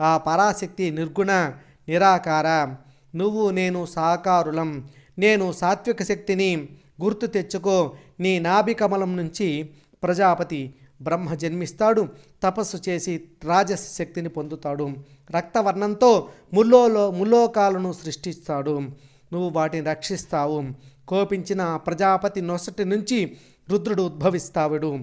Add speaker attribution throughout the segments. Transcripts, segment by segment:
Speaker 1: ఆ పరాశక్తి నిర్గుణ నిరాకార. నువ్వు నేను సాకారులం. నేను సాత్విక శక్తిని గుర్తు తెచ్చుకో. నీ నాభికమలం నుంచి ప్రజాపతి బ్రహ్మ జన్మిస్తాడు. తపస్సు చేసి రాజస శక్తిని పొందుతాడు. రక్తవర్ణంతో ముల్లోలో ముల్లోకాలను సృష్టిస్తాడు. నువ్వు వాటిని రక్షిస్తావు. కోపించిన ప్రజాపతి నొసటి నుంచి రుద్రుడు ఉద్భవిస్తావుడు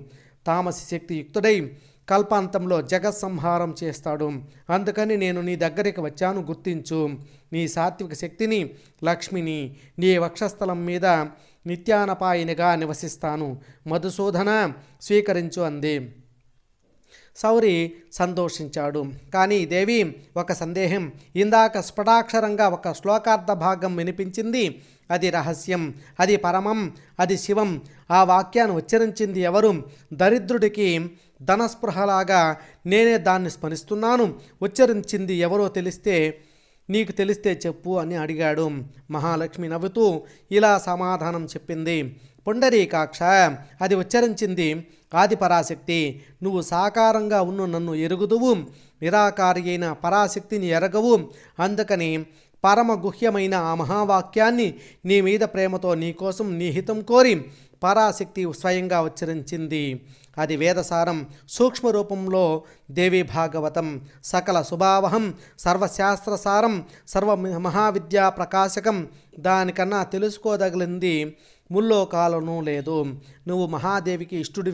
Speaker 1: తామసి శక్తి యుక్తుడై కల్పాంతంలో జగత్సంహారం చేస్తాడు. అందుకని నేను నీ దగ్గరికి వచ్చాను గుర్తించు. నీ సాత్విక శక్తిని లక్ష్మిని నీ వక్షస్థలం మీద నిత్యానపాయినిగా నివసిస్తాను. మధుసూదన స్వీకరించు అంది. సౌరి సంతోషించాడు. కానీ దేవి ఒక సందేహం. ఇందాక స్ఫటాక్షరంగా ఒక శ్లోకార్థ భాగం వినిపించింది. అది రహస్యం. అది పరమం. అది శివం. ఆ వాక్యాన్ని ఉచ్చరించింది ఎవరు? దరిద్రుడికి ధనస్పృహలాగా నేనే దాన్ని స్మరిస్తున్నాను. ఉచ్చరించింది ఎవరో తెలిస్తే నీకు తెలిస్తే చెప్పు అని అడిగాడు. మహాలక్ష్మి నవ్వుతూ ఇలా సమాధానం చెప్పింది. పుండరీకాక్ష అది ఉచ్చరించింది ఆది పరాశక్తి నువ్వు సాకారంగా ఉన్న నన్ను ఎరుగుదువు. నిరాకారి అయిన పరాశక్తిని ఎరగవు. అందుకని పరమ గుహ్యమైన ఆ మహావాక్యాన్ని నీ మీద ప్రేమతో నీకోసం నీ హితం కోరి పరాశక్తి స్వయంగా ఉచ్చరించింది. అది వేదసారం సూక్ష్మ రూపంలో దేవి భాగవతం సకల శుభావహం సర్వశాస్త్రసారం సర్వ మహావిద్యా ప్రకాశకం. దానికన్నా తెలుసుకోదగిలింది ముల్లోకాలను లేదు. నువ్వు మహాదేవికి ఇష్టుడి